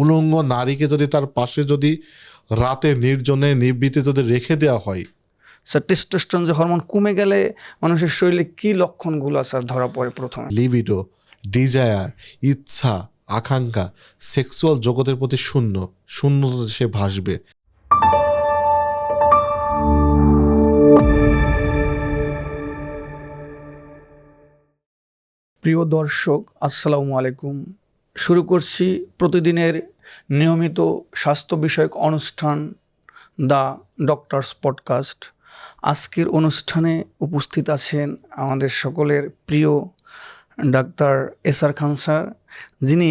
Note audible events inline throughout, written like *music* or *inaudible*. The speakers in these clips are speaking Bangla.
উলঙ্গ নারীকে যদি তার পাশে যদি রাতে নির্জনে নিবৃতে যদি রেখে দেওয়া হয়। স্যার টেস্টোস্টেরন যে হরমোন কমে গেলে মানুষের শরীরে কি লক্ষণগুলো স্যার ধরা পড়ে প্রথমে? লিবিডো ডিজায়ার ইচ্ছা আকাঙ্ক্ষা সেক্সুয়াল জগতের প্রতি শূন্য শূন্য সে ভাসবে। প্রিয় দর্শক আসসালামু আলাইকুম। শুরু করছি প্রতিদিনের নিয়মিত স্বাস্থ্য বিষয়ক অনুষ্ঠান দ্য ডক্টরস পডকাস্ট। আজকের অনুষ্ঠানে উপস্থিত আছেন আমাদের সকলের প্রিয় doctor S R Khan sir, যিনি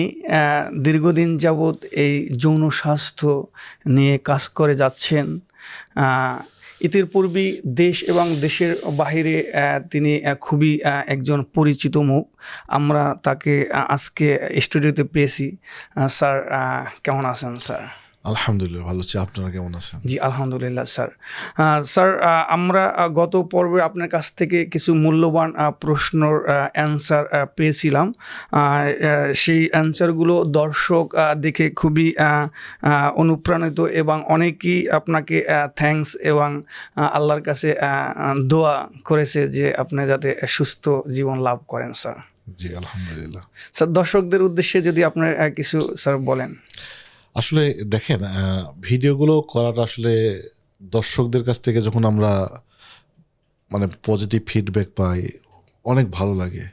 দীর্ঘদিন যাবৎ এই যৌন স্বাস্থ্য নিয়ে কাজ করে যাচ্ছেন। ইতির পূর্বে দেশ এবং দেশের বাহিরে তিনি খুবই একজন পরিচিত মুখ। আমরা তাকে আজকে স্টুডিওতে পেয়েছি। স্যার কেমন আছেন, স্যার? আলহামদুলিল্লাহ ভালো আছি। আপনারা কেমন আছেন? জি আলহামদুলিল্লাহ স্যার। স্যার আমরা গত পর্বে আপনার কাছ থেকে কিছু মূল্যবান প্রশ্নর অ্যান্সার পেয়েছিলাম। সেই অ্যান্সারগুলো দর্শক দেখে খুবই অনুপ্রাণিত এবং অনেকেই আপনাকে থ্যাঙ্কস এবং আল্লাহর কাছে দোয়া করেছে যে আপনি যাতে সুস্থ জীবন লাভ করেন স্যার। জি আলহামদুলিল্লাহ। স্যার দর্শকদের উদ্দেশ্যে যদি আপনার কিছু স্যার বলেন। আসলে দেখেন ভিডিওগুলো করাটা আসলে দর্শকদের কাছ থেকে যখন আমরা মানে পজিটিভ ফিডব্যাক পাই, অনেক ভালো লাগে।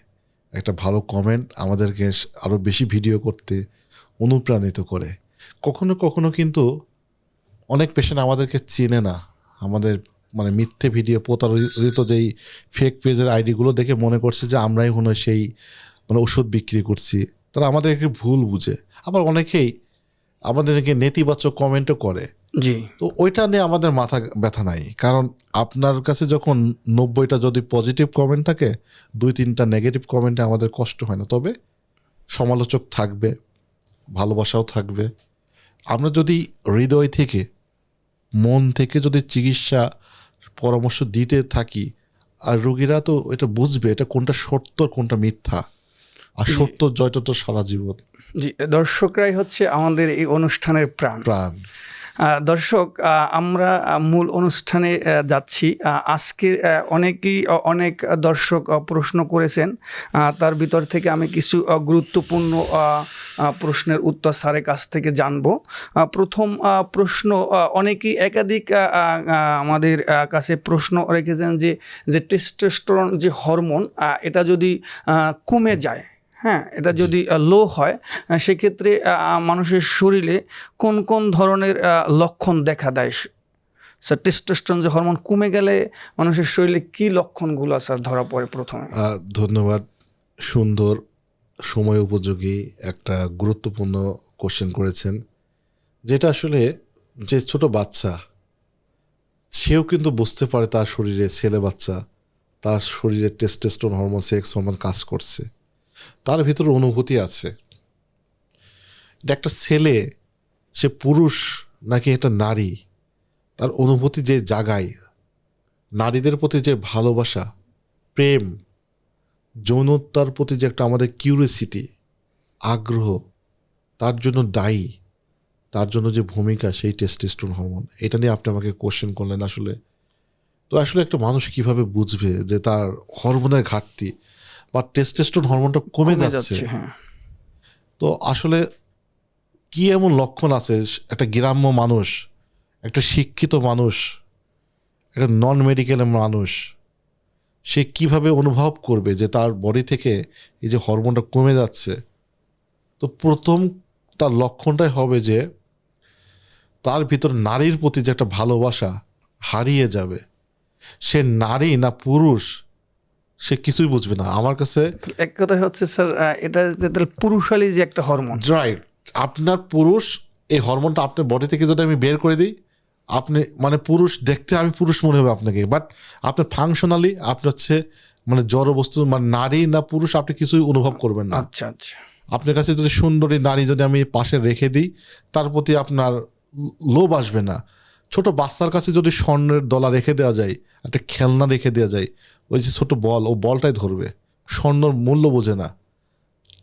একটা ভালো কমেন্ট আমাদেরকে আরও বেশি ভিডিও করতে অনুপ্রাণিত করে। কখনো কখনো কিন্তু অনেক পেশেন্ট আমাদেরকে চেনে না। আমাদের মানে মিথ্যে ভিডিও প্রতারিত যেই ফেক পেজের আইডিগুলো দেখে মনে করছে যে আমরাই মনে সেই মানে ওষুধ বিক্রি করছি। তারা আমাদেরকে ভুল বুঝে। আবার অনেকেই আমাদেরকে নেতিবাচক কমেন্টও করে। জি। তো ওইটা নিয়ে আমাদের মাথা ব্যথা নাই। কারণ আপনার কাছে যখন নব্বইটা যদি পজিটিভ কমেন্ট থাকে দুই তিনটা নেগেটিভ কমেন্টে আমাদের কষ্ট হয় না। তবে সমালোচক থাকবে ভালোবাসাও থাকবে। আমরা যদি হৃদয় থেকে মন থেকে যদি চিকিৎসা পরামর্শ দিতে থাকি আর রোগীরা তো এটা বুঝবে এটা কোনটা সত্য কোনটা মিথ্যা। আর সত্য জয়টা তো সারা জীবন। জি দর্শকরাই হচ্ছে আমাদের এই অনুষ্ঠানের প্রাণ। প্রাণ। দর্শক আমরা মূল অনুষ্ঠানে যাচ্ছি। আজকে অনেকেই অনেক দর্শক প্রশ্ন করেছেন। তার ভিতর থেকে আমি কিছু গুরুত্বপূর্ণ প্রশ্নের উত্তর স্যারের কাছ থেকে জানব। প্রথম প্রশ্ন অনেকেই একাধিক আমাদের কাছে প্রশ্ন রেখেছেন যে যে টেস্টোস্টেরন যে হরমোন এটা যদি কমে যায় হ্যাঁ এটা যদি লো হয় সেক্ষেত্রে মানুষের শরীরে কোন কোন ধরনের লক্ষণ দেখা দেয়? স্যার টেস্টোস্টেরন যে হরমোন কমে গেলে মানুষের শরীরে কি লক্ষণগুলো স্যার ধরা পড়ে প্রথমে। ধন্যবাদ। সুন্দর সময় উপযোগী একটা গুরুত্বপূর্ণ কোশ্চেন করেছেন যেটা আসলে যে ছোট বাচ্চা সেও কিন্তু বুঝতে পারে তার শরীরে ছেলে বাচ্চা তার শরীরে টেস্টেস্টোন হরমোন সেক্স হরমোন কাজ করছে। তার ভিতরে অনুভূতি আছে। এটা একটা ছেলে, সে পুরুষ নাকি একটা নারী, তার অনুভূতি যে জাগায়, নারীদের প্রতি যে ভালোবাসা, প্রেম, যৌনতার প্রতি যে একটা আমাদের কিউরিসিটি আগ্রহ, তার জন্য দায়ী, তার জন্য যে ভূমিকা, সেই টেস্টেস্টোন হরমোন এটা নিয়ে আপনি আমাকে কোশ্চেন করলেন আসলে। তো আসলে একটা মানুষ কীভাবে বুঝবে যে তার হরমোনের ঘাটতি বা টেস্টেস্টোন হরমোনটা কমে যাচ্ছে। হ্যাঁ। তো আসলে কি এমন লক্ষণ আছে? একটা গ্রাম্য মানুষ একটা শিক্ষিত মানুষ একটা নন মেডিকেল মানুষ সে কীভাবে অনুভব করবে যে তার বডি থেকে এই যে হরমোনটা কমে যাচ্ছে? তো প্রথম তার লক্ষণটাই হবে যে তার ভিতর নারীর প্রতি যে একটা ভালোবাসা হারিয়ে যাবে। সে নারী না পুরুষ সে কিছুই বুঝবে না। আমার কাছে এক কথায় হচ্ছে স্যার এটা যে তাহলে পুরুষালী যে একটা হরমোন রাইট আপনার পুরুষ এই হরমোনটা আপনার বডি থেকে যদি আমি বের করে দিই আপনি মানে পুরুষ দেখতে আমি পুরুষ মনে হবে আপনাকে। বাট আপনার ফাংশনালি আপনি হচ্ছে মানে জড় বস্তু মানে নারী না পুরুষ আপনি কিছুই অনুভব করবেন না। আচ্ছা আচ্ছা। আপনার কাছে যদি সুন্দরী নারী যদি আমি পাশে রেখে দিই তার প্রতি আপনার লোভ আসবে না। ছোট বাচ্চার কাছে যদি স্বর্ণের দলা রেখে দেওয়া যায় একটা খেলনা রেখে দেওয়া যায়। ওই যে ছোট বল, ও বলটাই ধরবে। স্বর্ণর মূল্য বোঝে না।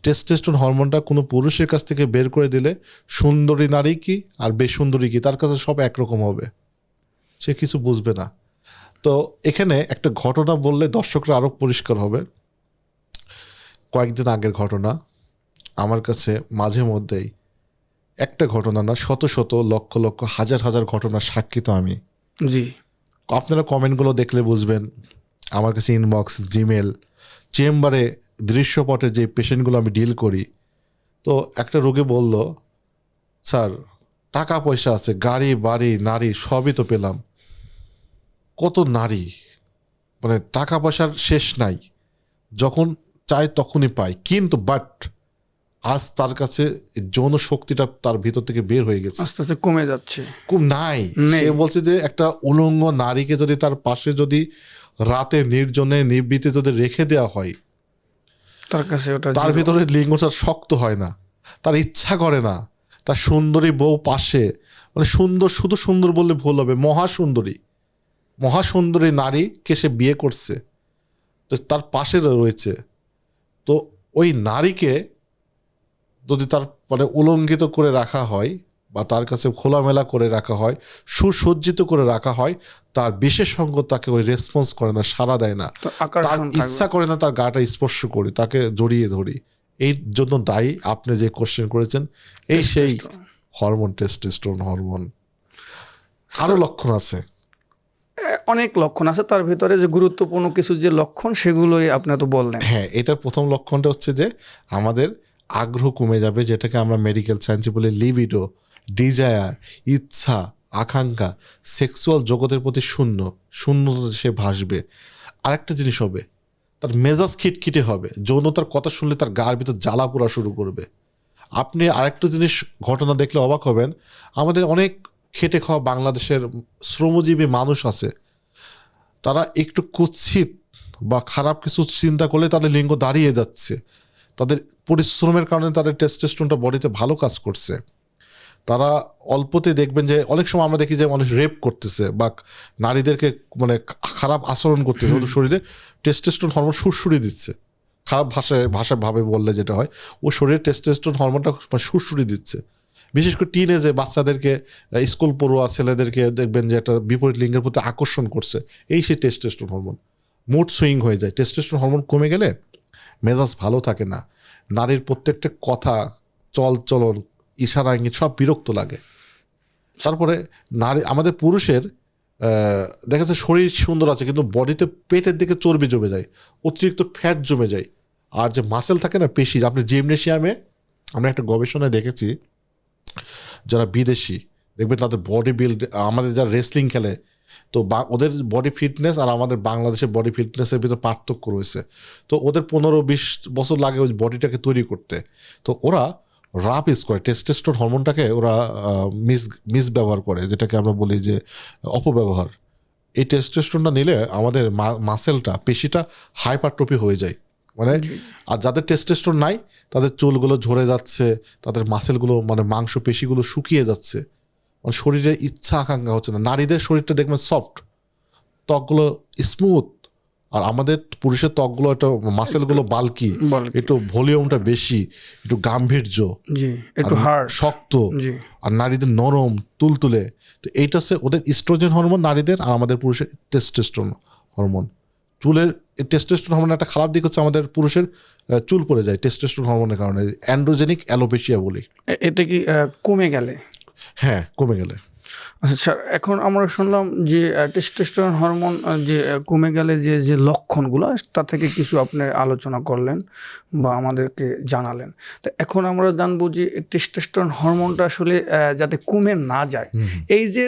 টেস্টেস্টন হরমোনটা কোনো পুরুষের কাছ থেকে বের করে দিলে সুন্দরী নারী কি আর বেসুন্দরী কি, তার কাছে সব একরকম হবে। সে কিছু বুঝবে না। তো এখানে একটা ঘটনা বললে দর্শকরা আরও পরিষ্কার হবে। কয়েকদিন আগের ঘটনা, আমার কাছে মাঝে মধ্যেই একটা ঘটনা না, শত শত, লক্ষ লক্ষ, হাজার হাজার ঘটনার সাক্ষী তো আমি। জি। আপনারা কমেন্টগুলো দেখলে বুঝবেন। আমার কাছে ইনবক্স জিমেল চেম্বারে, দৃশ্যপটে যে পেশেন্টগুলো আমি ডিল করি। তো একটা রোগী বলল, স্যার, টাকা পয়সা আছে, গাড়ি, বাড়ি, নারী, সবই তো পেলাম। কত নারী? মানে টাকা পয়সার শেষ নাই। যখন চাই তখনই পাই। কিন্তু বাট আজ তার কাছে যৌন শক্তিটা তার ভিতর থেকে বের হয়ে গেছে। আস্তে আস্তে কমে যাচ্ছে। খুব নাই। সে বলছে যে একটা উলঙ্গ নারীকে যদি তার পাশে যদি রাতে নির্জনে নিবৃতে যদি রেখে দেওয়া হয় তার কাছে ওটা তার। ভিতরে লিঙ্গটা শক্ত হয় না তার ইচ্ছা করে না তার সুন্দরী বউ পাশে মানে সুন্দর শুধু সুন্দর বললে ভুল হবে মহা সুন্দরী মহা সুন্দরী নারীকে সে বিয়ে করছে তো তার পাশে রয়েছে। তো ওই নারীকে যদি তার মানে উলঙ্ঘিত করে রাখা হয় বা তার কাছে খোলামেলা করে রাখা হয় সুসজ্জিত করে রাখা হয় তার বিশেষ সঙ্গ তাকে ওই রেসপন্স করে না সাড়া দেয় না। তার ইচ্ছা করে না তার গাটা স্পর্শ করি তাকে জড়িয়ে ধরি। এই জন্য দায়ী আপনি যে কোশ্চেন করেছেন এই সেই হরমোন টেস্টোস্টেরন হরমোন আরও লক্ষণ আছে। অনেক লক্ষণ আছে। তার ভিতরে যে গুরুত্বপূর্ণ কিছু যে লক্ষণ সেগুলোই আপনি তো বললেন। হ্যাঁ এটার প্রথম লক্ষণটা হচ্ছে যে আমাদের আগ্রহ কমে যাবে, যেটাকে আমরা মেডিকেল সায়েন্সে বলি লিবিডো ডিজায়ার ইচ্ছা, আকাঙ্ক্ষা সেক্সুয়াল জগতের প্রতি শূন্য শূন্যতা সে ভাসবে। আরেকটা জিনিস হবে, তার মেজাজ খিটখিটে হবে, যৌনতার কথা শুনলে তার গার ভিতর জ্বালা পোড়া শুরু করবে। আপনি আরেকটা জিনিস ঘটনা দেখলে অবাক হবেন, আমাদের অনেক খেটে খাওয়া বাংলাদেশের শ্রমজীবী মানুষ আছে, তারা একটু কুৎসিত বা খারাপ কিছু চিন্তা করলে তাদের লিঙ্গ দাঁড়িয়ে যাচ্ছে। তাদের পরিশ্রমের কারণে তাদের টেস্টেস্টনটা বডিতে ভালো কাজ করছে। তারা অল্পতে দেখবেন যে অনেক সময় আমরা দেখি যে মানুষ রেপ করতেছে বা নারীদেরকে মানে খারাপ আচরণ করতেছে ওদের শরীরে টেস্টেস্টন হরমোন সুরসুরি দিচ্ছে। খারাপ ভাষায় ভাষা ভাবে বললে যেটা হয় ও শরীরে টেস্টেস্টন হরমোনটা মানে সুরসুরি দিচ্ছে। বিশেষ করে টিন এজে বাচ্চাদেরকে স্কুল পড়ুয়া ছেলেদেরকে দেখবেন যে একটা বিপরীত লিঙ্গের প্রতি আকর্ষণ করছে। এই সেই টেস্টেস্টন হরমোন মুড সুইং হয়ে যায়। টেস্টেস্টন হরমোন কমে গেলে মেজাজ ভালো থাকে না। নারীর প্রত্যেকটা কথা, চল চলন, ইশারা, ইঙ্গিত সব বিরক্ত লাগে। তারপরে নারী, আমাদের পুরুষের দেখা যাচ্ছে শরীর সুন্দর আছে, কিন্তু বডিতে পেটের দিকে চর্বি জমে যায়, অতিরিক্ত ফ্যাট জমে যায়। আর যে মাসেল থাকে না, পেশি আপনি জিমনেশিয়ামে আমরা একটা গবেষণায় দেখেছি, যারা বিদেশি, দেখবেন তাদের বডি বিল্ড আমাদের যারা রেসলিং খেলে তো বা- ওদের বডি ফিটনেস আর আমাদের বাংলাদেশের বডি ফিটনেসের ভিতরে পার্থক্য রয়েছে। তো ওদের পনেরো বিশ বছর লাগে ওই বডিটাকে তৈরি করতে। তো ওরা রাপ ইউজ করে টেস্টেস্টোর হরমোনটাকে ওরা মিস মিস ব্যবহার করে যেটাকে আমরা বলি যে অপব্যবহার। এই টেস্টেস্টোনটা নিলে আমাদের মাসেলটা পেশিটা হাইপারট্রফি হয়ে যায়। মানে আর যাদের টেস্টেস্টোন নাই তাদের চুলগুলো ঝরে যাচ্ছে তাদের মাসেলগুলো মানে মাংস পেশিগুলো শুকিয়ে যাচ্ছে। মানে শরীরের ইচ্ছা আকাঙ্ক্ষা হচ্ছে না। নারীদের শরীরটা দেখবেন সফট ত্বকগুলো স্মুথ আর আমাদের পুরুষের ত্বকগুলো একটা মাসেলগুলো বালকি একটু ভলিউমটা বেশি একটু গাম্ভীর্য একটু হার্ড শক্ত আর নারীদের নরম তুলতুলে তো এইটা হচ্ছে ওদের ইস্ট্রোজেন হরমোন নারীদের আর আমাদের পুরুষের টেস্টেস্টন হরমোন চুলের টেস্টেস্টন হরমোনের একটা খারাপ দিক হচ্ছে আমাদের পুরুষের চুল পড়ে যায় টেস্টেস্টন হরমোনের কারণে অ্যান্ড্রোজেনিক অ্যালোপেশিয়া বলি। এটা কি কমে গেলে? হ্যাঁ কমে গেলে। আচ্ছা স্যার এখন আমরা শুনলাম যে টেস্টোস্টেরন হরমোন যে কমে গেলে যে যে লক্ষণগুলো তা থেকে কিছু আপনি আলোচনা করলেন বা আমাদেরকে জানালেন। তো এখন আমরা জানব যে টেস্টোস্টেরন হরমোনটা আসলে যাতে কমে না যায়। এই যে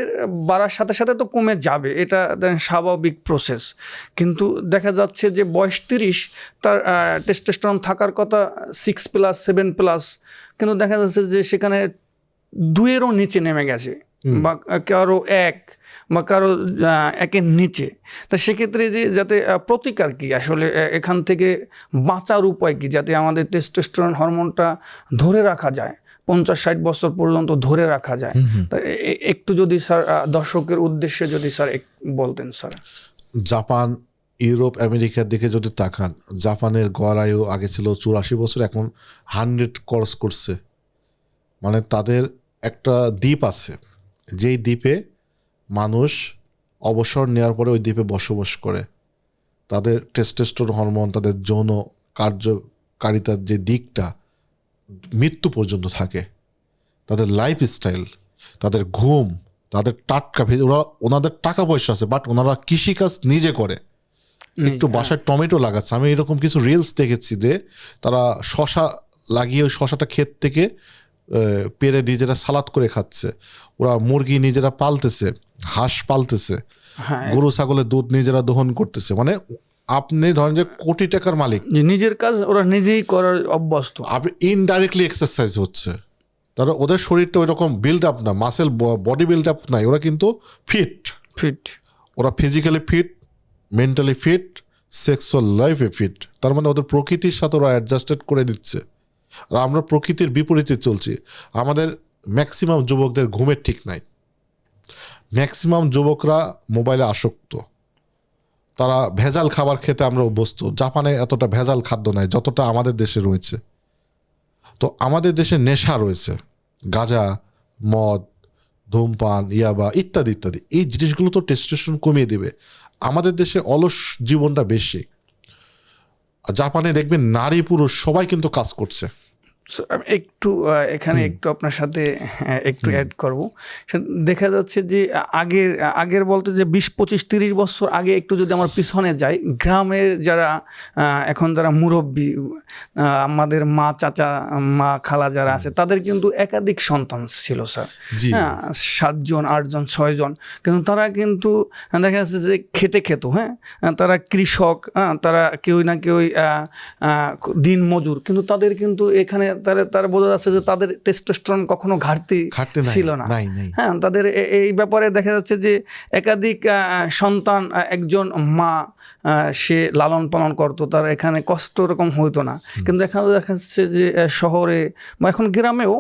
বাড়ার সাথে সাথে তো কমে যাবে এটা স্বাভাবিক প্রসেস কিন্তু দেখা যাচ্ছে যে বয়স তিরিশ তার টেস্টোস্টেরন থাকার কথা সিক্স প্লাস সেভেন প্লাস কিন্তু দেখা যাচ্ছে যে সেখানে দুয়েরও নিচে নেমে গেছে বা কারও এক বা কারও একের নিচে। তা সেক্ষেত্রে যে যাতে প্রতিকার কি? আসলে এখান থেকে বাঁচার উপায় কি? যাতে আমাদের টেস্টোস্টেরন হরমোনটা ধরে রাখা যায় পঞ্চাশ ষাট বছর পর্যন্ত ধরে রাখা যায়। তা একটু যদি স্যার দর্শকের উদ্দেশ্যে যদি স্যার এক- বলতেন স্যার। জাপান ইউরোপ আমেরিকার দিকে যদি তাকান জাপানের গড় আয়ু আগে ছিল চুরাশি বছর এখন হান্ড্রেড ক্রস করছে। মানে তাদের একটা দ্বীপ আছে। যেই দ্বীপে মানুষ অবসর নেওয়ার পরে ওই দ্বীপে বসবাস করে। তাদের টেস্টেস্টোর হরমোন তাদের যৌন কার্যকারিতার যে দিকটা মৃত্যু পর্যন্ত থাকে। তাদের লাইফ স্টাইল তাদের ঘুম তাদের টাটকা ওরা ওনাদের টাকা পয়সা আছে বাট ওনারা কৃষিকাজ নিজে করে। একটু বাসায় টমেটো লাগাচ্ছে। আমি এরকম কিছু রিলস দেখেছি যে তারা শশা লাগিয়ে ওই শশাটা ক্ষেত থেকে পেরে নিজেরা সালাদ করে খাচ্ছে। ওরা মুরগি নিজেরা পালতেছে হাঁস পালতেছে হ্যাঁ। গরু ছাগলের দুধ নিজেরা দহন করতেছে। মানে আপনি ধরেন যে কোটি টাকার মালিক। নিজের কাজ ওরা নিজেই করার অভ্যস্ত। আপনি ইনডাইরেক্টলি এক্সারসাইজ হচ্ছে। তারা ওদের শরীরটা ওই রকম বিল্ড আপ না মাসেল বডি বিল্ড আপ নাই ওরা কিন্তু ফিট ফিট ওরা physically fit mentally fit sexual লাইফে ফিট তার মানে ওদের প্রকৃতির সাথে ওরা অ্যাডজাস্টেড করে দিচ্ছে। আর আমরা প্রকৃতির বিপরীতে চলছি। আমাদের ম্যাক্সিমাম যুবকদের ঘুমের ঠিক নাই। ম্যাক্সিমাম যুবকরা মোবাইলে আসক্ত। তারা ভেজাল খাবার খেতে আমরা অভ্যস্ত। জাপানে এতটা ভেজাল খাদ্য নাই, যতটা আমাদের দেশে রয়েছে। তো আমাদের দেশে নেশা রয়েছে। গাঁজা, মদ, ধূমপান, ইয়াবা ইত্যাদি ইত্যাদি। এই জিনিসগুলো তো টেস্টেশন কমিয়ে দেবে। আমাদের দেশে অলস জীবনটা বেশি। জাপানে দেখবেন নারী পুরুষ সবাই কিন্তু কাজ করছে। একটু এখানে একটু আপনার সাথে হ্যাঁ, একটু অ্যাড করব। দেখা যাচ্ছে যে আগের আগের বলতে যে বিশ পঁচিশ তিরিশ বছর আগে একটু যদি আমার পিছনে যাই গ্রামের যারা এখন যারা মুরব্বী আমাদের মা চাচা মা খালা যারা আছে তাদের কিন্তু একাধিক সন্তান ছিল স্যার। হ্যাঁ সাতজন আটজন ছয়জন। কিন্তু তারা কিন্তু দেখা যাচ্ছে যে খেতে খেত হ্যাঁ? তারা কৃষক তারা কেউ না কেউ দিন মজুর কিন্তু তাদের কিন্তু এখানে তারা তারা বোঝা যাচ্ছে যে তাদের টেস্টোস্টেরন কখনো ঘাটতি ছিল না। হ্যাঁ তাদের এই ব্যাপারে দেখা যাচ্ছে যে একাধিক সন্তান একজন মা সে লালন পালন করতো তার এখানে কষ্ট এরকম হইতো না। কিন্তু এখানে দেখা যাচ্ছে যে শহরে বা এখন গ্রামেও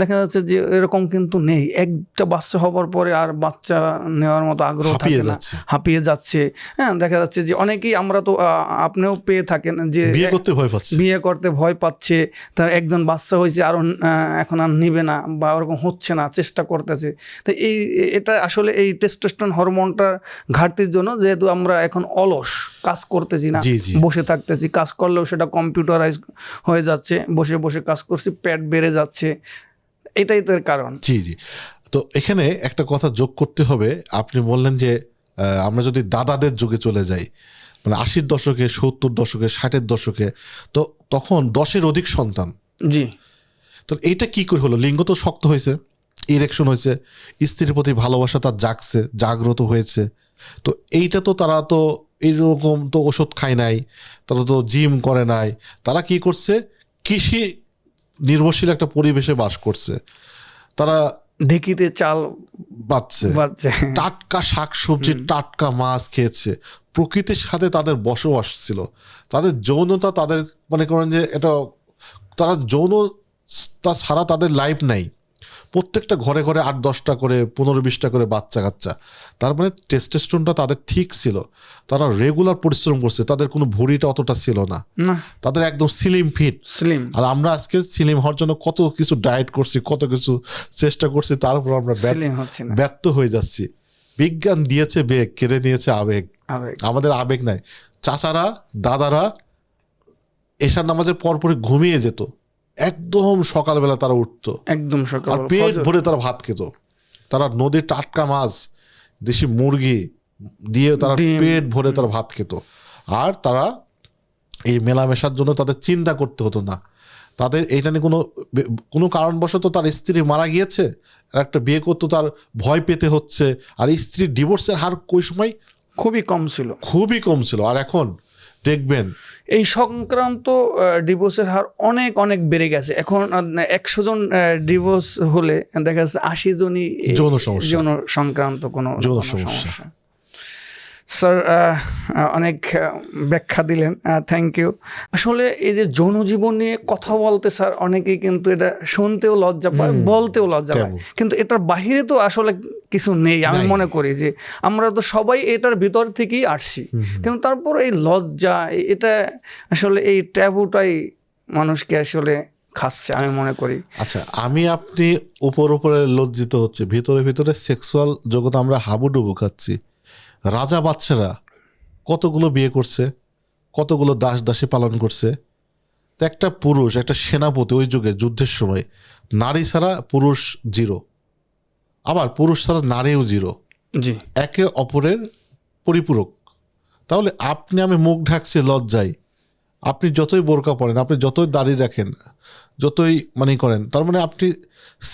দেখা যাচ্ছে যে এরকম কিন্তু নেই। একটা বাচ্চা হবার পরে আর বাচ্চা নেওয়ার মতো আগ্রহ হাঁপিয়ে থাকে না। যাচ্ছে। হাঁপিয়ে যাচ্ছে। হ্যাঁ দেখা যাচ্ছে যে অনেকেই আমরা তো আপনিও পেয়ে থাকেন যে বিয়ে করতে ভয় পাচ্ছে। বিয়ে করতে ভয় পাচ্ছে তার একজন বাচ্চা হয়েছে আরও এখন আর নিবে না বা ওরকম হচ্ছে না চেষ্টা করতেছে। তো এই এটা আসলে এই টেস্টোস্টেরন হরমোনটার ঘাটতির জন্য যেহেতু আমরা এখন অলস কাজ করতেছি না। বসে থাকতেছি কাজ করলেও সেটা কম্পিউটারাইজ হয়ে যাচ্ছে বসে বসে কাজ করছি পেট বেড়ে যাচ্ছে এটাই তার কারণ। জি জি। তো এখানে একটা কথা যোগ করতে হবে আপনি বললেন যে আমরা যদি দাদাদের যুগে চলে যাই মানে আশির দশকে সত্তর দশকে ষাটের দশকে তো তখন দশের অধিক সন্তান। জি। তো এইটা কি করে হলো? লিঙ্গ তো শক্ত হয়েছে ইরেকশন হয়েছে স্ত্রীর প্রতি ভালোবাসা তার জাগছে জাগ্রত হয়েছে। তো এইটা তো তারা তো এইরকম তো ওষুধ খায় নাই তারা তো জিম করে নাই তারা কি করছে? কৃষি নির্ভরশীল একটা পরিবেশে বাস করছে। তারা ঢেকিতে চাল বাচ্ছে টাটকা শাকসবজি টাটকা মাছ খেয়েছে। প্রকৃতির সাথে তাদের বসবাস ছিল। তাদের যৌনতা তাদের মনে করেন যে এটা তারা যৌন তা ছাড়া তাদের লাইফ নাই। প্রত্যেকটা ঘরে ঘরে আট দশটা করে পনেরো বিশটা করে বাচ্চা কাচ্চা। তার মানে টেস্টেস্টোনটা তাদের ঠিক ছিল। তারা রেগুলার পরিশ্রম করছে। তাদের কোনো ভুঁড়িটা অতটা ছিল না। তাদের একদম সিলিম ফিট স্লিম আর আমরা আজকে সিলিম হওয়ার জন্য কত কিছু ডায়েট করছি কত কিছু চেষ্টা করছি তারপর আমরা ব্যর্থ হয়ে যাচ্ছি। বিজ্ঞান দিয়েছে বেগ কেড়ে নিয়েছে আবেগ। আমাদের আবেগ নাই। চাচারা দাদারা এশার নামাজের পরপরই ঘুমিয়ে যেত। একদম সকালবেলা তারা উঠতো। একদম সকাল আর পেট ভরে তারা ভাত খেত। তারা নদীর টাটকা মাছ দেশি মুরগি দিয়ে তারা পেট ভরে তারা ভাত খেত। আর তারা এই মেলামেশার জন্য তাদের চিন্তা করতে হতো না। তাদের এইটা নিয়ে কোনো কোনো কারণবশত তার স্ত্রী মারা গিয়েছে। আর একটা বিয়ে করতো তার ভয় পেতে হচ্ছে। আর স্ত্রীর ডিভোর্সের হার কোই সময় খুবই কম ছিল। খুবই কম ছিল। আর এখন দেখবেন এই সংক্রান্ত ডিভোর্সের হার অনেক অনেক বেড়ে গেছে এখন একশো জন ডিভোর্স হলে দেখা যাচ্ছে আশি জনই যৌন সমস্যা। যৌন সংক্রান্ত কোনো যৌন কোনো সমস্যা। স্যার আহ, অনেক ব্যাখ্যা দিলেন থ্যাংক ইউ আসলে এই যে যৌন জীবন নিয়ে কথা বলতে স্যার অনেকেই কিন্তু এটা শুনতেও লজ্জা পায় বলতেও লজ্জা পায়। কিন্তু এটার বাহিরে তো আসলে কিছু নেই আমি মনে করি যে আমরা তো সবাই এটার ভিতর থেকেই আসছি। কিন্তু তারপর এই লজ্জা এটা আসলে এই ট্যাবুটাই মানুষকে আসলে খাচ্ছে আমি মনে করি। আচ্ছা আমি আপনি উপর উপরে লজ্জিত হচ্ছে ভিতরে ভিতরে সেক্সুয়াল জগৎ আমরা হাবুডুবু খাচ্ছি। রাজা বাচ্চারা কতগুলো বিয়ে করছে কতগুলো দাস দাসী পালন করছে। তো একটা পুরুষ একটা সেনাপতি ওই যুগে যুদ্ধের সময় নারী ছাড়া পুরুষ জিরো। আবার পুরুষ ছাড়া নারীও জিরো। জি। একে অপরের পরিপূরক। তাহলে আপনি আমি মুখ ঢাকছি লজ্জায়। আপনি যতই বোরকা পড়েন আপনি যতই দাঁড়িয়ে রাখেন, যতই মানে করেন, তার মানে আপনি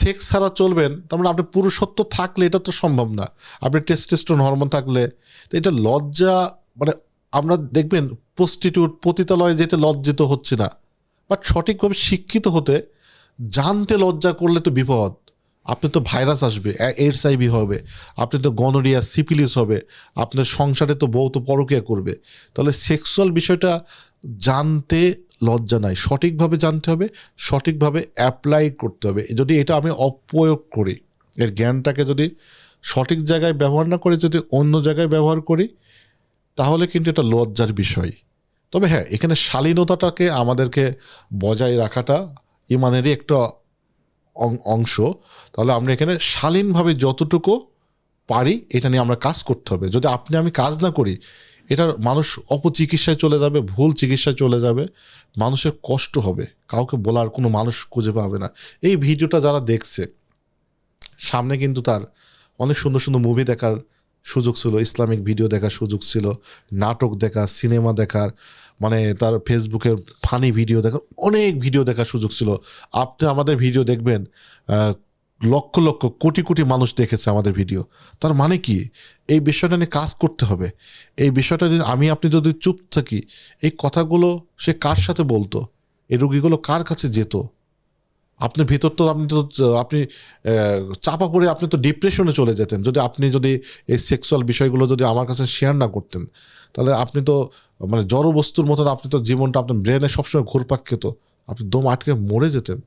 সেক্স ছাড়া চলবেন, তার মানে আপনি পুরুষত্ব থাকলে এটা তো সম্ভব না। আপনি টেস্টেস্টোন হরমোন থাকলে, তো এটা লজ্জা মানে আমরা দেখবেন প্রস্টিটিউট পতিতালয়ে যেতে লজ্জিত হচ্ছে না। বাট সঠিকভাবে শিক্ষিত হতে, জানতে লজ্জা করলে তো বিপদ। আপনি তো ভাইরাস আসবে এইডস আইভি হবে, আপনি তো গনোরিয়া সিপিলিস হবে, আপনার সংসারে তো বউ তো পরকিয়া করবে। তাহলে সেক্সুয়াল বিষয়টা জানতে লজ্জা নাই। সঠিকভাবে জানতে হবে, সঠিকভাবে অ্যাপ্লাই করতে হবে। যদি এটা আমি অপ্রয়োগ করি, এর জ্ঞানটাকে যদি সঠিক জায়গায় ব্যবহার না করে, যদি অন্য জায়গায় ব্যবহার করি, তাহলে কিন্তু এটা লজ্জার বিষয়। তবে হ্যাঁ এখানে শালীনতাটাকে আমাদেরকে বজায় রাখাটা ইমানেরই একটা অংশ। তাহলে আমরা এখানে শালীনভাবে যতটুকু পারি, এটা নিয়ে আমরা কাজ করতে হবে। যদি আপনি আমি কাজ না করি এটার মানুষ অপচিকিৎসায় চলে যাবে, ভুল চিকিৎসায় চলে যাবে, মানুষের কষ্ট হবে। কাউকে বলার কোনো মানুষ খুঁজে পাবে না। এই ভিডিওটা যারা দেখছে, সামনে কিন্তু তার অনেক সুন্দর সুন্দর মুভি দেখার সুযোগ ছিল, ইসলামিক ভিডিও দেখার সুযোগ ছিল, নাটক দেখা সিনেমা দেখার মানে তার ফেসবুকের ফানি ভিডিও দেখার অনেক ভিডিও দেখার সুযোগ ছিল। আপনি আমাদের ভিডিও দেখবেন লক্ষ লক্ষ কোটি কোটি মানুষ দেখেছে আমাদের ভিডিও তার মানে কি? এই বিষয়টা নিয়ে কাজ করতে হবে। এই বিষয়টা যদি আমি আপনি যদি চুপ থাকি, এই কথাগুলো সে কার সাথে বলতো? এই রুগীগুলো কার কাছে যেত? আপনি ভিতর তো আপনি তো, আপনি চাপা পড়ে আপনি তো ডিপ্রেশনে চলে যেতেন। যদি আপনি যদি এই সেক্সুয়াল বিষয়গুলো যদি আমার কাছে শেয়ার না করতেন, তাহলে আপনি তো মানে জড় বস্তুর মতন আপনি তো জীবনটা আপনার ব্রেনে সবসময় ঘুরপাক খেত। আপনি দম আটকে মরে যেতেন।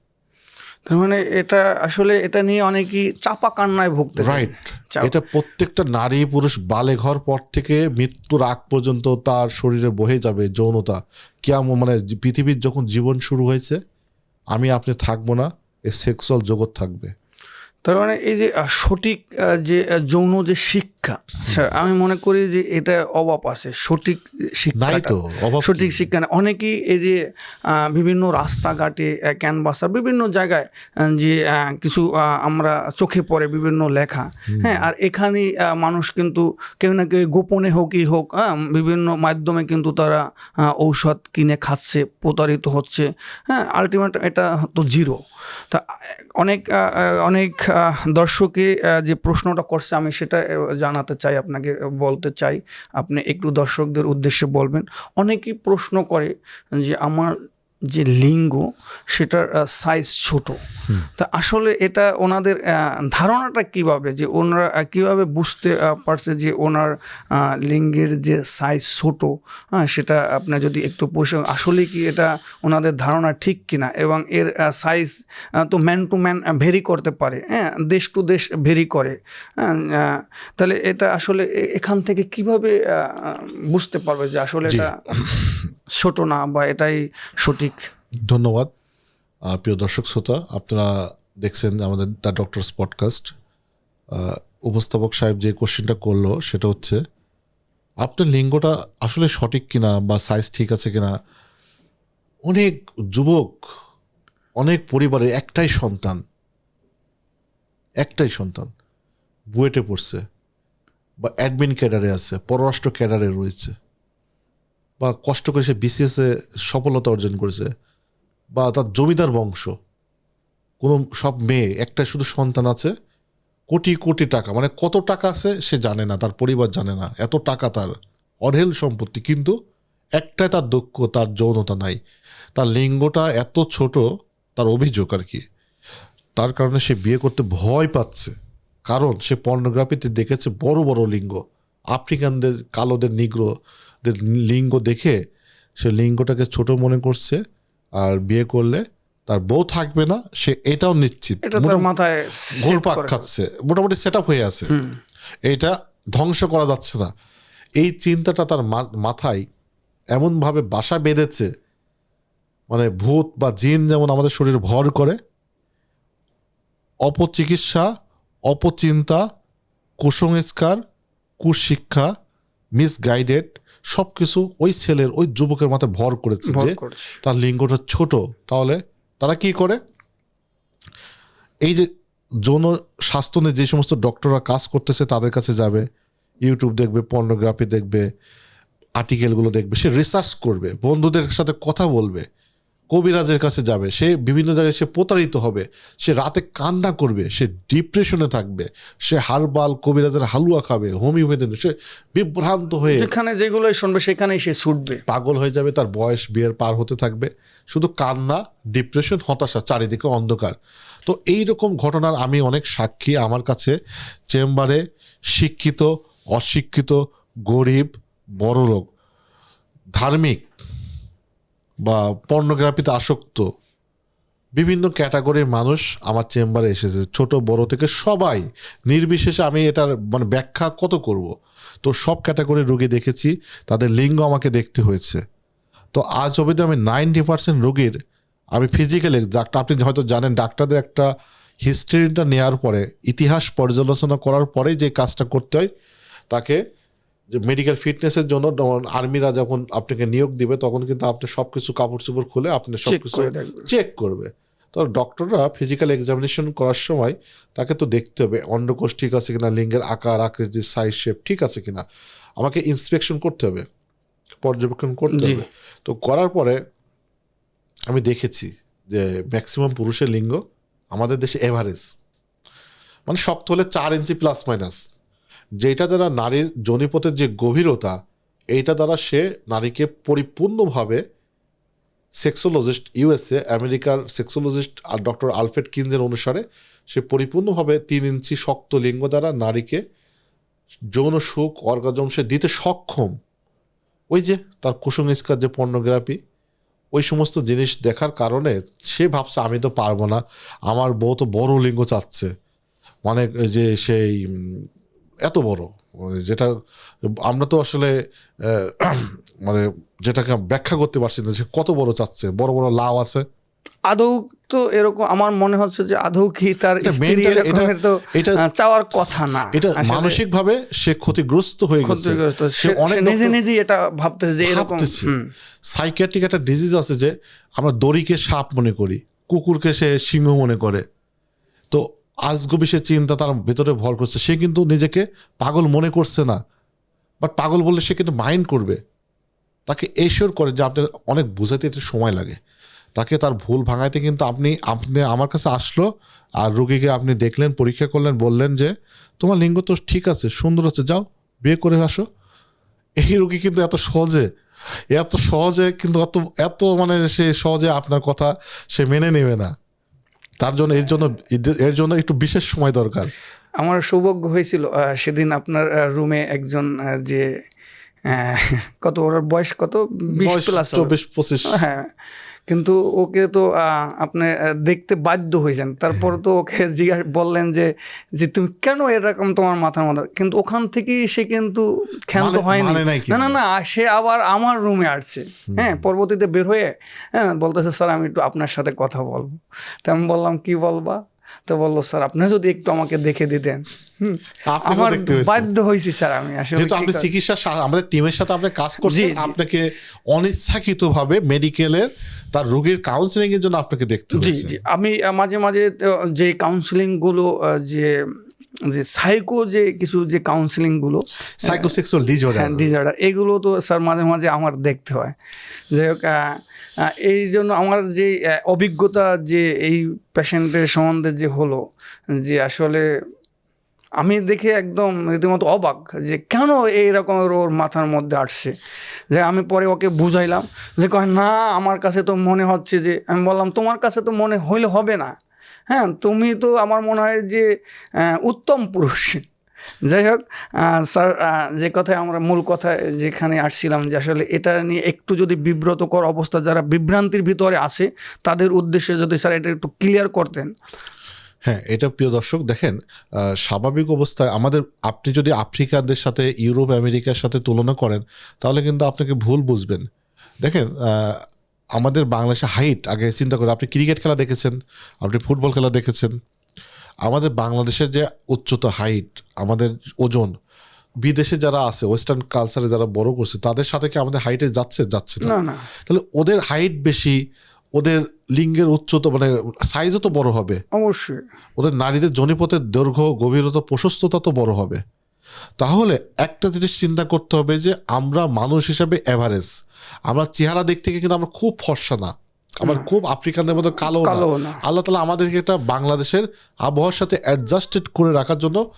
তার মানে এটা আসলে এটা নিয়ে অনেকেই চাপা কান্নায় ভুগতে রাইট এটা প্রত্যেকটা নারী পুরুষ বালে ঘর পর থেকে মৃত্যুর আগ পর্যন্ত তার শরীরে বহে যাবে যৌনতা। কেমন মানে পৃথিবীর যখন জীবন শুরু হয়েছে আমি আপনি থাকব না এ সেক্সুয়াল জগৎ থাকবে। তার মানে এই যে সঠিক যে যৌন যে শিক্ষা স্যার আমি মনে করি যে এটা অভাব আছে সঠিক শিক্ষা তো সঠিক শিক্ষা না। অনেকেই এই যে বিভিন্ন রাস্তাঘাটে ক্যানভাসার বিভিন্ন জায়গায় যে কিছু আমরা চোখে পড়ে বিভিন্ন লেখা হ্যাঁ আর এখানে মানুষ কিন্তু কেউ না কেউ গোপনে হোকই হোক হ্যাঁ বিভিন্ন মাধ্যমে কিন্তু তারা ঔষধ কিনে খাচ্ছে প্রতারিত হচ্ছে হ্যাঁ আলটিমেট এটা তো জিরো তা অনেক অনেক দর্শকে যে প্রশ্নটা করছে, আমি সেটা জানাতে চাই, আপনাকে বলতে চাই। আপনি একটু দর্শকদের উদ্দেশ্যে বলবেন। অনেকেই প্রশ্ন করে যে, আমার যে লিঙ্গ সেটার সাইজ ছোট। তা আসলে এটা ওনাদের ধারণাটা কীভাবে যে ওনারা কীভাবে বুঝতে পারছে যে ওনার লিঙ্গের যে সাইজ ছোট হ্যাঁ সেটা আপনার যদি একটু পরিষ্কার আসলে কি এটা ওনাদের ধারণা ঠিক কিনা? এবং এর সাইজ তো ম্যান টু ম্যান ভেরি করতে পারে হ্যাঁ দেশ টু দেশ ভেরি করে হ্যাঁ তাহলে এটা আসলে এখান থেকে কীভাবে বুঝতে পারবে যে আসলে এটা ছোট না বা এটাই সঠিক। ধন্যবাদ। প্রিয় দর্শক শ্রোতা, আপনারা দেখছেন আমাদের দ্য ডক্টরস পডকাস্ট। উপস্থাপক সাহেব যে কোশ্চেনটা করল, সেটা হচ্ছে, আপনার লিঙ্গটা আসলে সঠিক কিনা বা সাইজ ঠিক আছে কিনা? অনেক যুবক, অনেক পরিবারের একটাই সন্তান একটাই সন্তান, বুয়েটে পড়ছে বা অ্যাডমিন ক্যাডারে আছে, পররাষ্ট্র ক্যাডারে রয়েছে। বা কষ্ট করে সে বিসিএসে সফলতা অর্জন করেছে বা তার জমিদার বংশ, কোনো সব মেয়ে, একটা শুধু সন্তান আছে, কোটি কোটি টাকা মানে কত টাকা আছে সে জানে না, তার পরিবার জানে না, এত টাকা তার, অঢেল সম্পত্তি, কিন্তু একটাই তার দক্ষ তার যৌনতা নাই। তার লিঙ্গটা এত ছোট, তার অভিযোগ আর কি। তার কারণে সে বিয়ে করতে ভয় পাচ্ছে, কারণ সে পর্নোগ্রাফিতে দেখেছে বড় বড় লিঙ্গ, আফ্রিকানদের, কালোদের নিগ্রোদের লিঙ্গ দেখে সে লিঙ্গটাকে ছোট মনে করছে আর বিয়ে করলে তার বউ থাকবে না সে এটাও নিশ্চিত। মোটামুটি মাথায় ঘুরপাক খাচ্ছে। মোটামুটি সেট হয়ে আছে। এটা ধ্বংস করা যাচ্ছে না। এই চিন্তাটা তার মাথায় এমনভাবে বাসা বেঁধেছে মানে ভূত বা জিন যেমন আমাদের শরীরে ভর করে অপচিকিৎসা অপচিন্তা কুসংস্কার কুশিক্ষা মিসগাইডেড সব কিছু ওই ছেলের ওই যুবকের মাথায় ভর করেছে যে তার লিঙ্গটা ছোট তাহলে তারা কি করে? এই যে যৌন স্বাস্থ্য নিয়ে যে সমস্ত ডক্টররা কাজ করতেছে তাদের কাছে যাবে ইউটিউব দেখবে পর্নোগ্রাফি দেখবে আর্টিকেলগুলো দেখবে সে রিসার্চ করবে বন্ধুদের সাথে কথা বলবে। কবিরাজের কাছে যাবে সে বিভিন্ন জায়গায় সে প্রতারিত হবে সে রাতে কান্না করবে সে ডিপ্রেশনে থাকবে সে হারবাল কবিরাজের হালুয়া খাবে হোমিওপ্যাথি সে বিভ্রান্ত হয়ে যেখানে যেগুলোই শুনবে সেখানেই সে ছুটবে। পাগল হয়ে যাবে তার বয়স বিয়ের পার হতে থাকবে। শুধু কান্না ডিপ্রেশন হতাশা চারিদিকে অন্ধকার। তো এই রকম ঘটনার আমি অনেক সাক্ষী আমার কাছে। চেম্বারে শিক্ষিত অশিক্ষিত গরিব বড়লোক ধার্মিক বা পর্নোগ্রাফিতে আসক্ত, বিভিন্ন ক্যাটাগরির মানুষ আমার চেম্বারে এসেছে, ছোট, বড় থেকে সবাই। নির্বিশেষে আমি এটার মানে ব্যাখ্যা কত করব? তো সব ক্যাটাগরির রোগী দেখেছি, তাদের লিঙ্গ আমাকে দেখতে হয়েছে। তো আজ অবধি আমি নাইনটি পার্সেন্ট রোগীর আমি ফিজিক্যালি ডাক্তার আপনি হয়তো জানেন, ডাক্তারদের একটা হিস্ট্রিটা নেওয়ার পরে, ইতিহাস পর্যালোচনা করার পরে যে কাজটা করতে হয়, তাকে যে মেডিকেল ফিটনেসের জন্য আর্মিরা যখন আপনাকে নিয়োগ দিবে তখন কিন্তু আপনি সব কিছু কাপড় চোপড় খুলে আপনি সব চেক কিছু চেক করবে। তো ডক্টররা ফিজিক্যাল এক্সামিনেশন করার সময় তাকে তো দেখতে হবে অন্ডকোষ ঠিক আছে কিনা লিঙ্গের আকার আকৃতি সাইজ শেপ ঠিক আছে কিনা। আমাকে ইন্সপেকশন করতে হবে পর্যবেক্ষণ করতে হবে। তো করার পরে আমি দেখেছি যে ম্যাক্সিমাম পুরুষের লিঙ্গ আমাদের দেশে এভারেজ মানে শক্ত হলে চার ইঞ্চি প্লাস মাইনাস যেটা দ্বারা নারীর জনিপথের যে গভীরতা, এইটা দ্বারা সে নারীকে পরিপূর্ণভাবে সেক্সোলজিস্ট ইউএসএ আমেরিকার সেক্সোলজিস্ট আর ডক্টর আলফ্রেড কিনজের অনুসারে সে পরিপূর্ণভাবে তিন ইঞ্চি শক্ত লিঙ্গ দ্বারা নারীকে যৌন সুখ, অর্গাজম সে দিতে সক্ষম। ওই যে তার কুসংস্কার যে পর্নোগ্রাফি, ওই সমস্ত জিনিস দেখার কারণে সে ভাবছে, আমি তো পারব না। আমার বউ তো বড় লিঙ্গ চাচ্ছে। মানে যে সেই এত বড়। মানে যেটা আমরা তো আসলে মানে যেটাকে ব্যাখ্যা করতে পারছি না যে কত বড় চাচ্ছে বড় বড় লাভ আছে। আদৌ তো এরকম আমার মনে হচ্ছে যে আদৌ কি তার স্ত্রী এরকমের তো এটা চাওয়ার কথা না। এটা মানসিক ভাবে সে ক্ষতিগ্রস্ত হয়ে গেছে। সে অনেক নিজে নিজেই এটা ভাবতেছে যে এরকম সাইকিয়াট্রিক একটা ডিজিজ আছে যে আমরা দড়িকে সাপ মনে করি কুকুরকে সে সিংহ মনে করে। তো আজগবি সে চিন্তা তার ভেতরে ভর করছে। সে কিন্তু নিজেকে পাগল মনে করছে না। বাট পাগল বললে সে কিন্তু মাইন্ড করবে। তাকে এশিওর করে যে আপনার অনেক বুঝাতে একটু সময় লাগে। তাকে তার ভুল ভাঙাইতে কিন্তু আপনি আপনি আমার কাছে আসলো আর রুগীকে আপনি দেখলেন, পরীক্ষা করলেন, বললেন যে তোমার লিঙ্গ তো ঠিক আছে, সুন্দর আছে, যাও বিয়ে করে আসো। এই রুগী কিন্তু এত সহজে এত সহজে কিন্তু এত এত মানে সে সহজে আপনার কথা সে মেনে নেবে না। তার জন্য এর জন্য এর জন্য একটু বিশেষ সময় দরকার। আমার সৌভাগ্য হয়েছিল সেদিন আপনার রুমে একজন যে *laughs* কত ওর বয়স কত? বিশ বয়স প্লাস চব্বিশ পঁচিশ। হ্যাঁ। কিন্তু ওকে তো আহ, আপনি দেখতে বাধ্য হয়েছেন। তারপর তো ওকে *laughs* জিজ্ঞাসা বললেন যে যে তুমি কেন এরকম তোমার মাথার মধ্যে? কিন্তু ওখান থেকেই সে কিন্তু ক্ষান্ত মানে- হয়নি। মানে না না না সে আবার আমার রুমে আসছে। হ্যাঁ পরবর্তীতে বের হয়ে হ্যাঁ বলতেছে স্যার আমি একটু আপনার সাথে কথা বলব। তো আমি বললাম কি বলবা? তো বলল স্যার আপনি যদি একটু আমাকে দেখে দিতেন। আমার বাধ্য হয়েছি স্যার আমি আসলে যেহেতু আপনি চিকিৎসা আমাদের টিমের সাথে আপনি কাজ করছেন। আপনাকে অনিচ্ছাকৃত ভাবে মেডিকেলের তার রোগীর কাউন্সিলিং এর জন্য আপনাকে দেখতে জি জি। আমি মাঝে মাঝে যে কাউন্সিলিংগুলো আহ, যে যে সাইকো যে কিছু যে কাউন্সিলিংগুলো সাইকোসেক্সুয়াল ডিজঅর্ডার হ্যাঁ ডিজার্ডার এগুলো তো স্যার মাঝে মাঝে আমার দেখতে হয়। যাই হোক এই জন্য আমার যে অভিজ্ঞতা যে এই পেশেন্টের সম্বন্ধে যে হলো, যে আসলে আমি দেখে একদম রীতিমতো অবাক যে কেন এই রকমের ওর মাথার মধ্যে আসছে। যে আমি পরে ওকে বুঝাইলাম যে কয়, না, আমার কাছে তো মনে হচ্ছে যে, আমি বললাম, তোমার কাছে তো মনে হইলে হবে না। হ্যাঁ তুমি তো আমার মনে হয় যে উত্তম পুরুষ। যাই হোক স্যার যে কথায় আমরা মূল কথায় যেখানে আসছিলাম যে আসলে এটা নিয়ে একটু যদি বিব্রতকর অবস্থা যারা বিভ্রান্তির ভিতরে আছে, তাদের উদ্দেশ্যে যদি স্যার এটা একটু ক্লিয়ার করতেন। হ্যাঁ এটা প্রিয় দর্শক, দেখেন স্বাভাবিক অবস্থায় আমাদের, আপনি যদি আফ্রিকাদের সাথে, ইউরোপ, আমেরিকার সাথে তুলনা করেন, তাহলে কিন্তু আপনাকে ভুল বুঝবেন। দেখেন আমাদের বাংলাদেশে হাইট আগে চিন্তা করে আপনি ক্রিকেট খেলা দেখেছেন, আপনি ফুটবল খেলা দেখেছেন আমাদের বাংলাদেশের যে উচ্চতা হাইট আমাদের ওজন বিদেশে যারা আছে ওয়েস্টার্ন কালচারে যারা বড় করছে তাদের সাথে কি আমাদের হাইটে যাচ্ছে? যাচ্ছে না। তাহলে ওদের হাইট বেশি ওদের লিঙ্গের উচ্চতা মানে সাইজও তো বড় হবে। অবশ্যই। ওদের নারীদের জনিপথের দৈর্ঘ্য গভীরতা প্রশস্ততা তো বড় হবে। তাহলে একটা জিনিস চিন্তা করতে হবে যে আমরা মানুষ হিসাবে এভারেজ আমরা চেহারা দিক থেকে কিন্তু আমরা খুব ফর্সা না। আবার খুব আফ্রিকানদের মতো কালো কালো না। আল্লাহ তালা আমাদেরকে একটা বাংলাদেশের আবহাওয়ার সাথে অ্যাডজাস্টেড করে রাখার জন্য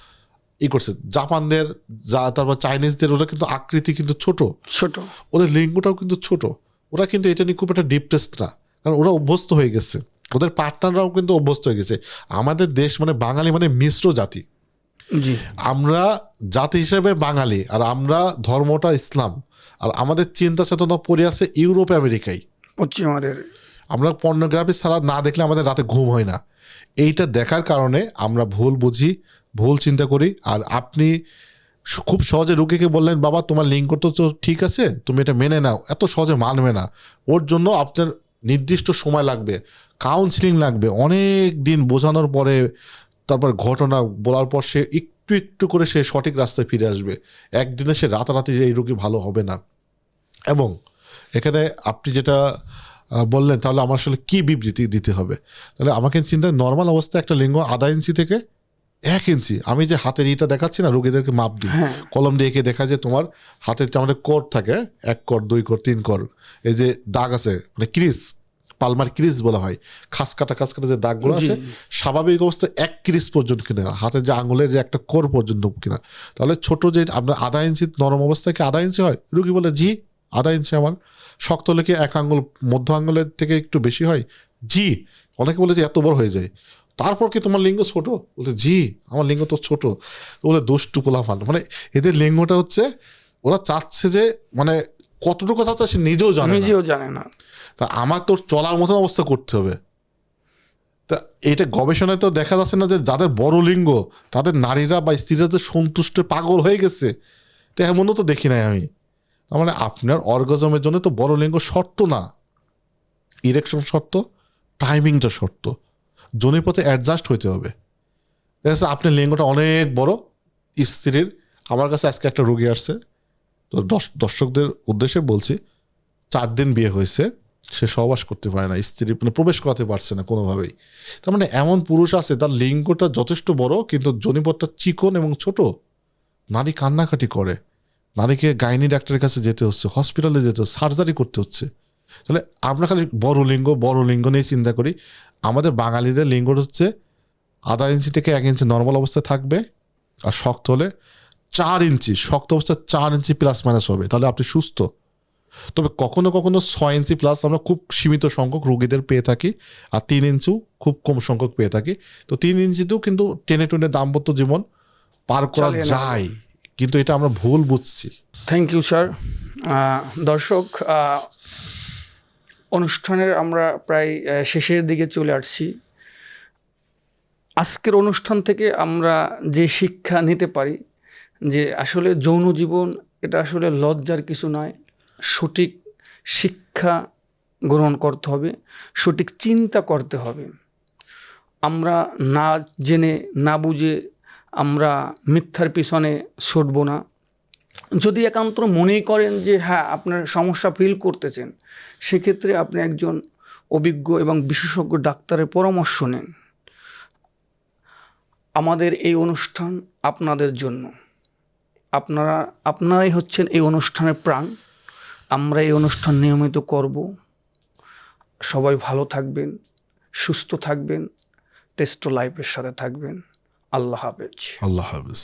ই করছে। জাপানদের যা তারপর চাইনিজদের ওরা কিন্তু আকৃতি কিন্তু ছোট। ছোট। ওদের লিঙ্গটাও কিন্তু ছোট। ওরা কিন্তু এটা নিয়ে খুব একটা ডিপ্রেসড না। কারণ ওরা অভ্যস্ত হয়ে গেছে। ওদের পার্টনাররাও কিন্তু অভ্যস্ত হয়ে গেছে। আমাদের দেশ মানে বাঙালি মানে মিশ্র জাতি। জি। আমরা জাতি হিসেবে বাঙালি আর আমরা ধর্মটা ইসলাম। আর আমাদের চিন্তা চেতনা পড়ে আছে ইউরোপ আমেরিকায়। পশ্চিমাদের আমরা পর্নোগ্রাফি ছাড়া না দেখলে আমাদের রাতে ঘুম হয় না। এইটা দেখার কারণে আমরা ভুল বুঝি, ভুল চিন্তা করি, আর আপনি খুব সহজে রুগীকে বললেন, বাবা, তোমার লিঙ্ক তো তো ঠিক আছে, তুমি এটা মেনে নাও। এত সহজে মানবে না। ওর জন্য আপনার নির্দিষ্ট সময় লাগবে কাউন্সিলিং লাগবে, অনেক দিন বোঝানোর পরে তারপর ঘটনা বলার পর সে একটু একটু করে সে সঠিক রাস্তায় ফিরে আসবে। একদিনে সে রাতারাতি এই রোগী ভালো হবে না। এবং এখানে আপনি যেটা বললেন তাহলে আমার আসলে কি বিবৃতি দিতে হবে? তাহলে আমাকে চিন্তা নর্মাল অবস্থায় একটা লিঙ্গ আধা ইঞ্চি থেকে এক ইঞ্চি। আমি যে হাতের ইটা দেখাচ্ছি না রোগীদেরকে মাপ দিই। হ্যাঁ। কলম দিয়ে এঁকে দেখা যায় তোমার হাতের আমাদের কর থাকে এক কর দুই কর তিন কর। এই যে দাগ আছে মানে ক্রিজ পালমার ক্রিজ বলা হয় খাস কাটা খাস কাটা যে দাগগুলো আছে স্বাভাবিক অবস্থায় এক ক্রিজ পর্যন্ত কিনা হাতের যে আঙুলের যে একটা কোর পর্যন্ত কিনা। তাহলে ছোট যে আপনার আধা ইঞ্চি নরম অবস্থায় কি আধা ইঞ্চি হয়? রুগী বলে জি আধা ইঞ্চি আমার। শক্ত হলে কি এক আঙ্গুল মধ্য আঙ্গুলের থেকে একটু বেশি হয়। জি অনেকে বলে যে এত বড় হয়ে যায়। তারপর কি তোমার লিঙ্গ ছোট? বলে জি আমার লিঙ্গ তো ছোট। বলে দুষ্টু পোলাফান মানে এদের লিঙ্গটা হচ্ছে ওরা চাচ্ছে যে মানে কতটুকু চাচ্ছে সে নিজেও জানে নিজেও জানে না। তা আমার তো চলার মতন অবস্থা করতে হবে। তা এটা গবেষণায় তো দেখা যাচ্ছে না যে যাদের বড় লিঙ্গ তাদের নারীরা বা স্ত্রীরা যে সন্তুষ্ট পাগল হয়ে গেছে তো এমনও তো দেখি নাই আমি। তার মানে আপনার অর্গাজমের জন্য তো বড় লিঙ্গ শর্ত না। ইরেকশন শর্ত টাইমিংটা শর্ত। জনিপথে অ্যাডজাস্ট হইতে হবে। আপনার লিঙ্গটা অনেক বড়, স্ত্রীর। আমার কাছে আজকে একটা রোগী আসছে। তো দর্শ- দর্শকদের উদ্দেশ্যে বলছি, চার দিন বিয়ে হয়েছে, সে সহবাস করতে পারে না, স্ত্রী মানে প্রবেশ করাতে পারছে না কোনোভাবেই। তার মানে এমন পুরুষ আছে, তার লিঙ্গটা যথেষ্ট বড়, কিন্তু জনিপথটা চিকন এবং ছোট। নারী কান্নাকাটি করে। নারীকে গাইনি ডাক্তারের কাছে যেতে হচ্ছে হসপিটালে যেতে হচ্ছে সার্জারি করতে হচ্ছে। তাহলে আমরা খালি বড় লিঙ্গ বড় লিঙ্গ নিয়ে চিন্তা করি। আমাদের বাঙালিদের লিঙ্গ হচ্ছে আধা ইঞ্চি থেকে এক ইঞ্চি নর্মাল অবস্থায় থাকবে আর শক্ত হলে চার ইঞ্চি শক্ত অবস্থায় চার ইঞ্চি প্লাস মাইনাস হবে। তাহলে আপনি সুস্থ। তবে কখনো কখনো ছয় ইঞ্চি প্লাস আমরা খুব সীমিত সংখ্যক রোগীদের পেয়ে থাকি আর তিন ইঞ্চিও খুব কম সংখ্যক পেয়ে থাকি। তো তিন ইঞ্চিতেও কিন্তু টেনে টেনে দাম্পত্য জীবন পার করা যায়। কিন্তু এটা আমরা ভুল বুঝছি। থ্যাংক ইউ স্যার দর্শক অনুষ্ঠানের আমরা প্রায় শেষের দিকে চলে আসছি। আজকের অনুষ্ঠান থেকে আমরা যে শিক্ষা নিতে পারি, যে আসলে যৌন জীবন, এটা আসলে লজ্জার কিছু নয়। সঠিক শিক্ষা গ্রহণ করতে হবে, সঠিক চিন্তা করতে হবে। আমরা না জেনে, না বুঝে আমরা মিথ্যার পিছনে ছুটব না। যদি একান্ত মনেই করেন যে হ্যাঁ আপনার সমস্যা ফিল করতেছেন, সেক্ষেত্রে আপনি একজন অভিজ্ঞ এবং বিশেষজ্ঞ ডাক্তারের পরামর্শ নেন। আমাদের এই অনুষ্ঠান আপনাদের জন্য। আপনারা, আপনারাই হচ্ছেন এই অনুষ্ঠানের প্রাণ। আমরা এই অনুষ্ঠান নিয়মিত করব। সবাই ভালো থাকবেন, সুস্থ থাকবেন, টেস্ট লাইফের সাথে থাকবেন। আল্লাহ হাফেজ আল্লাহ হাফিজ